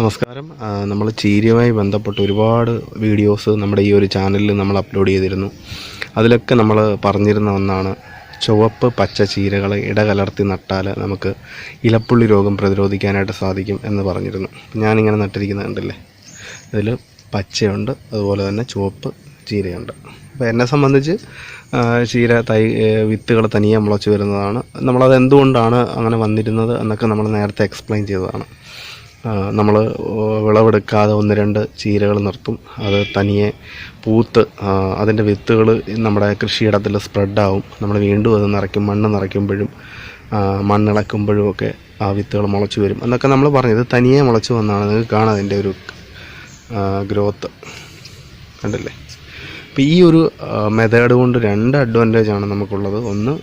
നമസ്കാരം. നമ്മൾ ചീരയുമായി ബന്ധപ്പെട്ട് ഒരുപാട് വീഡിയോസ് നമ്മുടെ ഈ ഒരു ചാനലിൽ നമ്മൾ അപ്ലോഡ് ചെയ്തിരുന്നു. അതിലൊക്കെ നമ്മൾ പറഞ്ഞിരുന്ന ഒന്നാണ് ചുവപ്പ് പച്ച ചീരകൾ ഇടകലർത്തി നട്ടാൽ നമുക്ക് ഇലപ്പുള്ളി രോഗം പ്രതിരോധിക്കാനായിട്ട് സാധിക്കും എന്ന് പറഞ്ഞിരുന്നു. ഞാനിങ്ങനെ നട്ടിരിക്കുന്നത് കണ്ടില്ലേ? ഇതിൽ പച്ചയുണ്ട് അതുപോലെ തന്നെ ചുവപ്പ് ചീരയുണ്ട്. അപ്പോൾ എന്നെ സംബന്ധിച്ച് ചീര തൈ വിത്തുകൾ തനിയെ മുളച്ച് വരുന്നതാണ്. നമ്മളത് എന്തുകൊണ്ടാണ് അങ്ങനെ വന്നിരുന്നത് എന്നൊക്കെ നമ്മൾ നേരത്തെ എക്സ്പ്ലെയിൻ ചെയ്തതാണ്. നമ്മൾ വിളവെടുക്കാതെ ഒന്ന് രണ്ട് ചീരകൾ നിർത്തും. അത് തനിയെ പൂത്ത് അതിന്റെ വിത്തുകൾ നമ്മുടെ കൃഷിയിടത്തിൽ സ്പ്രെഡാവും. നമ്മൾ വീണ്ടും അത് നിറയ്ക്കും മണ്ണ് നിറയ്ക്കുമ്പോഴും മണ്ണിളക്കുമ്പോഴും ഒക്കെ ആ വിത്തുകൾ മുളച്ച് വരും. എന്നൊക്കെ നമ്മൾ പറഞ്ഞത് തനിയെ മുളച്ച് വന്നാണ്. നിങ്ങൾക്ക് കാണാം അതിന്റെ ഒരു ഗ്രോത്ത്. കണ്ടില്ലേ? അപ്പോൾ ഈ ഒരു മെത്തേഡ് കൊണ്ട് രണ്ട് അഡ്വാന്റേജ് ആണ് നമുക്കുള്ളത്. ഒന്ന്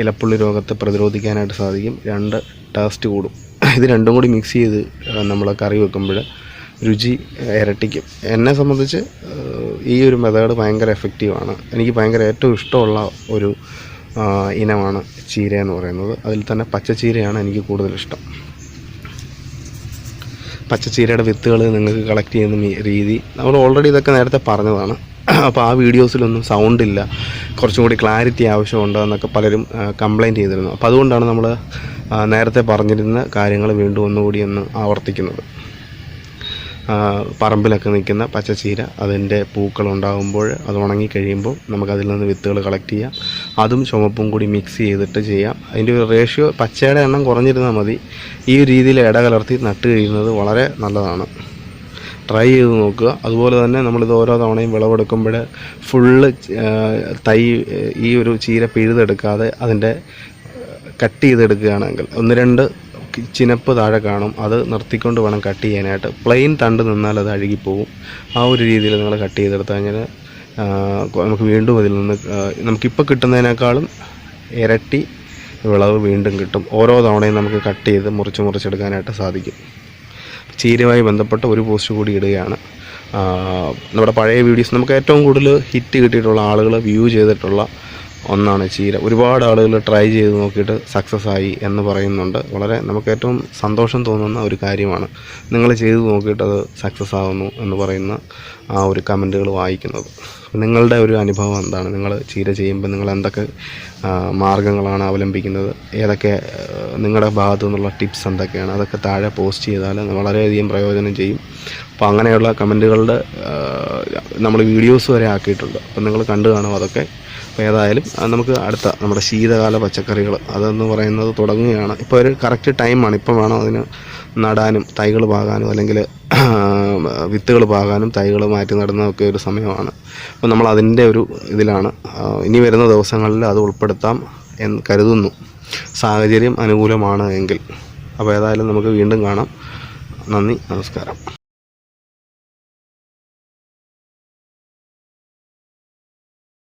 ഇലപ്പുള്ളി രോഗത്തെ പ്രതിരോധിക്കാനായിട്ട് സാധിക്കും. രണ്ട് ടേസ്റ്റ് കൂടും. ഇത് രണ്ടും കൂടി മിക്സ് ചെയ്ത് നമ്മൾ കറി വെക്കുമ്പോൾ രുചി ഇരട്ടിക്കും. എന്നെ സംബന്ധിച്ച് ഈ ഒരു മെത്തേഡ് ഭയങ്കര എഫക്റ്റീവാണ് എനിക്ക് ഭയങ്കര ഏറ്റവും ഇഷ്ടമുള്ള ഒരു ഇനമാണ് ചീര എന്ന് പറയുന്നത്. അതിൽ തന്നെ പച്ചച്ചീരയാണ് എനിക്ക് കൂടുതൽ ഇഷ്ടം. പച്ചച്ചീരയുടെ വിത്തുകൾ നിങ്ങൾക്ക് കളക്ട് ചെയ്യുന്ന രീതി നമ്മൾ ഓൾറെഡി ഇതൊക്കെ നേരത്തെ പറഞ്ഞതാണ്. അപ്പോൾ ആ വീഡിയോസിലൊന്നും സൗണ്ട് ഇല്ല. കുറച്ചും കൂടി ക്ലാരിറ്റി ആവശ്യമുണ്ട് എന്നൊക്കെ പലരും കംപ്ലയിന്റ് ചെയ്തിരുന്നു. അപ്പോൾ അതുകൊണ്ടാണ് നമ്മൾ നേരത്തെ പറഞ്ഞിരുന്ന കാര്യങ്ങൾ വീണ്ടും ഒന്നുകൂടി ഒന്ന് ആവർത്തിക്കുന്നത്. പറമ്പിലൊക്കെ നിൽക്കുന്ന പച്ചച്ചീര അതിന്റെ പൂക്കൾ ഉണ്ടാകുമ്പോൾ അത് ഉണങ്ങിക്കഴിയുമ്പോൾ നമുക്കതിൽ നിന്ന് വിത്തുകൾ കളക്ട് ചെയ്യാം. അതും ചുമപ്പും കൂടി മിക്സ് ചെയ്തിട്ട് ചെയ്യാം. അതിന്റെ ഒരു റേഷ്യോ പച്ചയുടെ എണ്ണം കുറഞ്ഞിരുന്നാൽ മതി. ഈ രീതിയിൽ ഇട കലർത്തി നട്ട് കഴിയുന്നത് വളരെ നല്ലതാണ്. ട്രൈ ചെയ്ത് നോക്കുക. അതുപോലെ തന്നെ നമ്മളിത് ഓരോ തവണയും വിളവെടുക്കുമ്പോൾ ഫുള്ള് തൈ ഈ ഒരു ചീര പിഴുതെടുക്കാതെ അതിന്റെ കട്ട് ചെയ്തെടുക്കുകയാണെങ്കിൽ ഒന്ന് രണ്ട് ചിനപ്പ് താഴെ കാണും. അത് നിർത്തിക്കൊണ്ട് വേണം കട്ട് ചെയ്യാനായിട്ട്. പ്ലെയിൻ തണ്ട് നിന്നാൽ അത് അഴുകിപ്പോവും. ആ ഒരു രീതിയിൽ നിങ്ങൾ കട്ട് ചെയ്തെടുത്ത് കഴിഞ്ഞാൽ നമുക്ക് വീണ്ടും അതിൽ നിന്ന് നമുക്കിപ്പോൾ കിട്ടുന്നതിനേക്കാളും ഇരട്ടി വിളവ് വീണ്ടും കിട്ടും. ഓരോ തവണയും നമുക്ക് കട്ട് ചെയ്ത് മുറിച്ച് മുറിച്ചെടുക്കാനായിട്ട് സാധിക്കും. ചീരയുമായി ബന്ധപ്പെട്ട ഒരു പോസ്റ്റ് കൂടി ഇടുകയാണ്. നമ്മുടെ പഴയ വീഡിയോസ് നമുക്ക് ഏറ്റവും കൂടുതൽ ഹിറ്റ് കിട്ടിയിട്ടുള്ള ആളുകൾ വ്യൂ ചെയ്തിട്ടുള്ള ഒന്നാണ് ചീര. ഒരുപാട് ആളുകൾ ട്രൈ ചെയ്ത് നോക്കിയിട്ട് സക്സസ് ആയി എന്ന് പറയുന്നുണ്ട്. വളരെ നമുക്ക് ഏറ്റവും സന്തോഷം തോന്നുന്ന ഒരു കാര്യമാണ്. നിങ്ങൾ ചെയ്ത് നോക്കിയിട്ട് അത് സക്സസ് ആകുന്നു എന്ന് പറയുന്ന ആ ഒരു കമന്റുകൾ വായിക്കുന്നത്. നിങ്ങളുടെ ഒരു അനുഭവം എന്താണ്? നിങ്ങൾ ചീര ചെയ്യുമ്പോൾ നിങ്ങൾ എന്തൊക്കെ മാർഗങ്ങളാണ് അവലംബിക്കുന്നത്? ഏതൊക്കെ നിങ്ങളുടെ ഭാഗത്തു നിന്നുള്ള ടിപ്സ് എന്തൊക്കെയാണ്? അതൊക്കെ താഴെ പോസ്റ്റ് ചെയ്താൽ വളരെയധികം പ്രയോജനം ചെയ്യും. അപ്പോൾ അങ്ങനെയുള്ള കമന്റുകളുടെ നമ്മൾ വീഡിയോസ് വരെ ആക്കിയിട്ടുണ്ട്. അപ്പോൾ നിങ്ങൾ കണ്ടു കാണും അതൊക്കെ. അപ്പോൾ ഏതായാലും നമുക്ക് അടുത്ത നമ്മുടെ ശീതകാല പച്ചക്കറികൾ അതെന്ന് പറയുന്നത് തുടങ്ങുകയാണ്. ഇപ്പോൾ ഒരു കറക്റ്റ് ടൈമാണ്. ഇപ്പോൾ വേണം അതിന് നടാനും തൈകൾ പാകാനും അല്ലെങ്കിൽ വിത്തുകൾ പാകാനും തൈകൾ മാറ്റി നടുന്നതൊക്കെ ഒരു സമയമാണ്. അപ്പോൾ നമ്മൾ അതിന്റെ ഒരു ഇതിലാണ്. ഇനി വരുന്ന ദിവസങ്ങളിൽ അത് ഉൾപ്പെടുത്താം എന്ന് കരുതുന്നു. സാഹചര്യം അനുകൂലമാണ് എങ്കിൽ. അപ്പോൾ ഏതായാലും നമുക്ക് വീണ്ടും കാണാം. നന്ദി നമസ്കാരം.